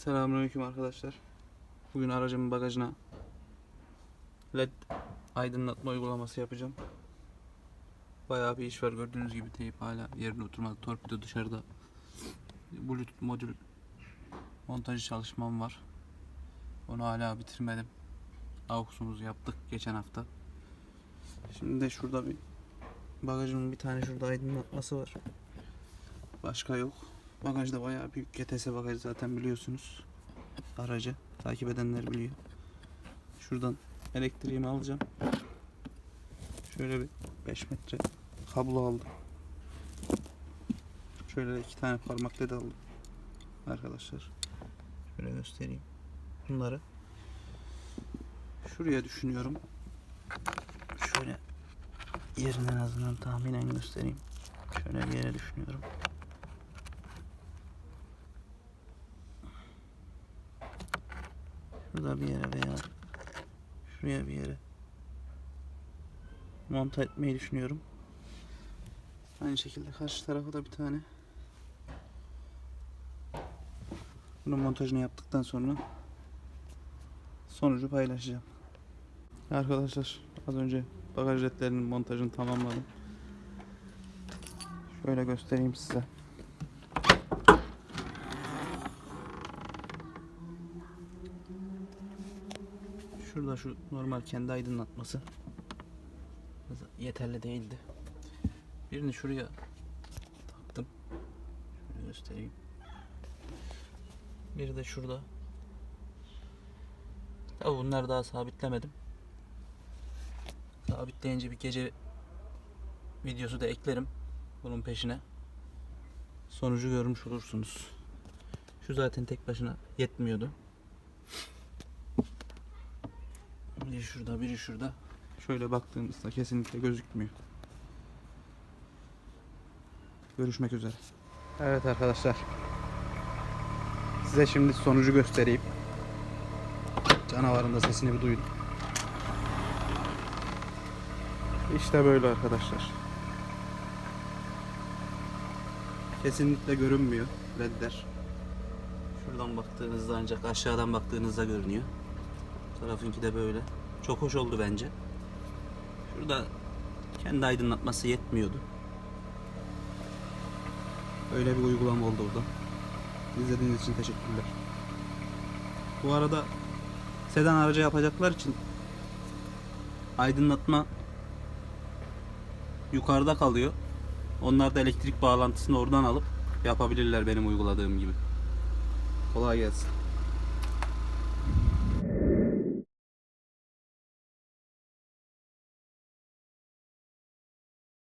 Selamünaleyküm arkadaşlar. Bugün aracımın bagajına LED aydınlatma uygulaması yapacağım. Bayağı bir iş var gördüğünüz gibi teyip hala yerine oturmadı. Torpido dışarıda. Bluetooth modül montajı çalışmam var. Onu hala bitirmedim. AUX'umuzu yaptık geçen hafta. Şimdi de şurada bir bagajımın bir tane şurada aydınlatması var. Başka yok. Bagaj da bayağı büyük. GTS bagajı zaten biliyorsunuz. Aracı. Takip edenler biliyor. Şuradan elektriğimi alacağım. Şöyle bir 5 metre kablo aldım. Şöyle iki tane parmak led aldım. Arkadaşlar. Şöyle göstereyim. Bunları şuraya düşünüyorum. Şöyle yerini azından tahminen göstereyim. Şöyle bir yere düşünüyorum. Şurada bir yere veya şuraya bir yere monta etmeyi düşünüyorum. Aynı şekilde karşı tarafa da bir tane bunun montajını yaptıktan sonra sonucu paylaşacağım. Arkadaşlar az önce bagaj ledlerinin montajını tamamladım. Şöyle göstereyim size. Şurada şu normal kendi aydınlatması yeterli değildi. Birini şuraya taktım. Şöyle göstereyim. Biri de şurada. Tabi bunları daha sabitlemedim. Sabitleyince bir gece videosu da eklerim bunun peşine. Sonucu görmüş olursunuz. Şu zaten tek başına yetmiyordu. Biri şurada, biri şurada. Şöyle baktığımızda kesinlikle gözükmüyor. Görüşmek üzere. Evet arkadaşlar. Size şimdi sonucu göstereyim. Canavarın da sesini bir duyun. İşte böyle arkadaşlar. Kesinlikle görünmüyor ledler. Şuradan baktığınızda ancak aşağıdan baktığınızda görünüyor. Tarafınki de böyle. Çok hoş oldu bence. Şurada kendi aydınlatması yetmiyordu. Öyle bir uygulama oldu orada. İzlediğiniz için teşekkürler. Bu arada sedan aracı yapacaklar için aydınlatma yukarıda kalıyor. Onlar da elektrik bağlantısını oradan alıp yapabilirler benim uyguladığım gibi. Kolay gelsin.